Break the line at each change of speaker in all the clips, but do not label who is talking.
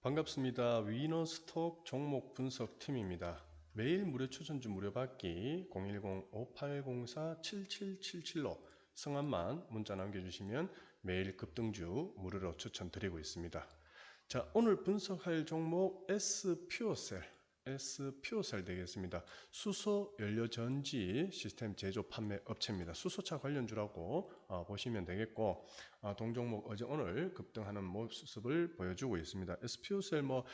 반갑습니다. 위너스톡 종목 분석팀입니다. 매일 무료 추천주 무료 받기 010-5804-7777로 성함만 문자 남겨주시면 매일 급등주 무료로 추천드리고 있습니다. 자 오늘 분석할 종목 S퓨어셀 S퓨어셀 되겠습니다. 수소 연료 전지 시스템 제조 판매 업체입니다. 수소차 관련주라고 어, 보시면 되겠고 어, 동종목 어제 오늘 급등하는 모습을 보여주고 있습니다. S퓨어셀 뭐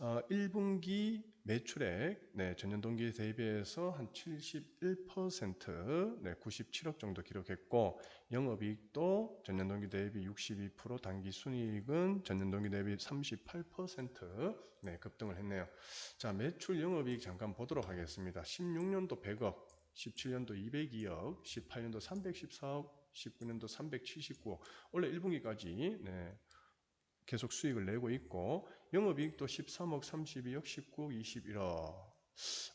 어, 1분기 매출액 네, 전년 동기 대비해서 한 71% 네, 97억 정도 기록했고 영업이익도 전년 동기 대비 62% 단기 순이익은 전년 동기 대비 38% 네, 급등을 했네요. 자 매출 영업이익 잠깐 보도록 하겠습니다. 16년도 100억 17년도 202억 18년도 314억 19년도 379억 원래 1분기까지 네, 계속 수익을 내고 있고 영업이익도 13억 32억 19억 21억.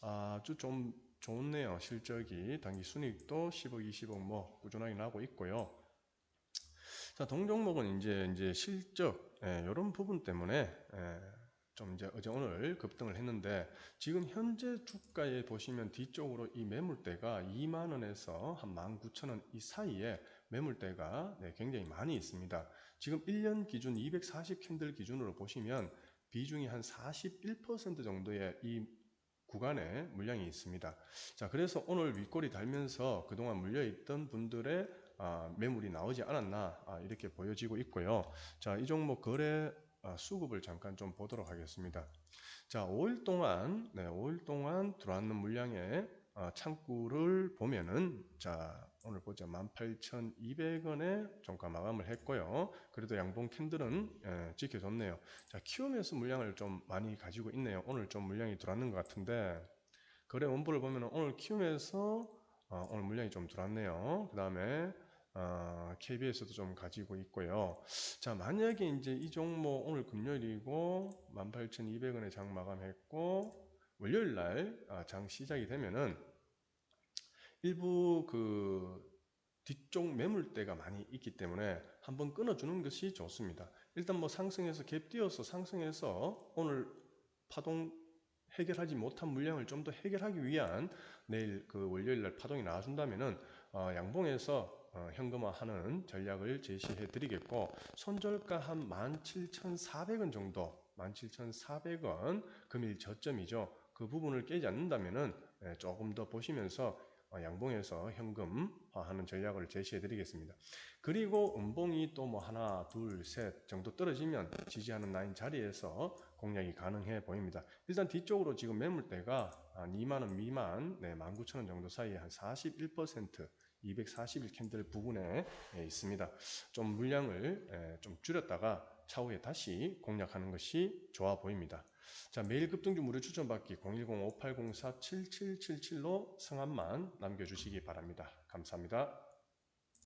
아주 좀 좋네요. 실적이. 단기 순이익도 10억 20억 뭐 꾸준하게 나고 있고요. 자 동종목은 이제 이제 실적 예, 이런 부분 때문에 예, 좀 이제 어제 오늘 급등을 했는데 지금 현재 주가에 보시면 뒤쪽으로 이 매물대가 2만 원에서 한 19,000원 이 사이에 매물대가 네, 굉장히 많이 있습니다. 지금 1년 기준 240 캔들 기준으로 보시면 비중이 한 41% 정도의 이 구간에 물량이 있습니다. 자, 그래서 오늘 윗골이 달면서 그동안 물려있던 분들의 아, 매물이 나오지 않았나 아, 이렇게 보여지고 있고요. 자, 이 종목 거래 아, 수급을 잠깐 좀 보도록 하겠습니다. 자, 5일 동안, 네, 5일 동안 들어왔는 물량의 아, 창구를 보면은, 자, 오늘 보자. 18,200원에 종가 마감을 했고요. 그래도 양봉 캔들은 예, 지켜줬네요. 자, 키움에서 물량을 좀 많이 가지고 있네요. 오늘 좀 물량이 들어왔는 것 같은데, 거래 원보를 보면 오늘 키움에서 어, 오늘 물량이 좀 들어왔네요. 그 다음에 어, KBS도 좀 가지고 있고요. 자, 만약에 이제 이 종목 오늘 금요일이고 18,200원에 장 마감했고 월요일 날장 아, 시작이 되면은 일부 그 뒤쪽 매물대가 많이 있기 때문에 한번 끊어주는 것이 좋습니다. 일단 뭐 상승해서 갭 띄어서 상승해서 오늘 파동 해결하지 못한 물량을 좀 더 해결하기 위한 내일 그 월요일 날 파동이 나와준다면은 어, 양봉에서 어, 현금화하는 전략을 제시해 드리겠고 손절가 한 17,400원 정도 17,400원 금일 저점이죠. 그 부분을 깨지 않는다면 예, 조금 더 보시면서 어, 양봉에서 현금화하는 전략을 제시해 드리겠습니다. 그리고 음봉이 또 뭐 하나 둘 셋 정도 떨어지면 지지하는 라인 자리에서 공략이 가능해 보입니다. 일단 뒤쪽으로 지금 매물대가 2만원 미만 네, 19,000원 정도 사이에 한 41% 241 캔들 부분에 예, 있습니다. 좀 물량을 예, 좀 줄였다가 차후에 다시 공략하는 것이 좋아 보입니다. 자, 매일 급등주 무료 추천받기 010-5804-7777로 성함만 남겨주시기 바랍니다. 감사합니다.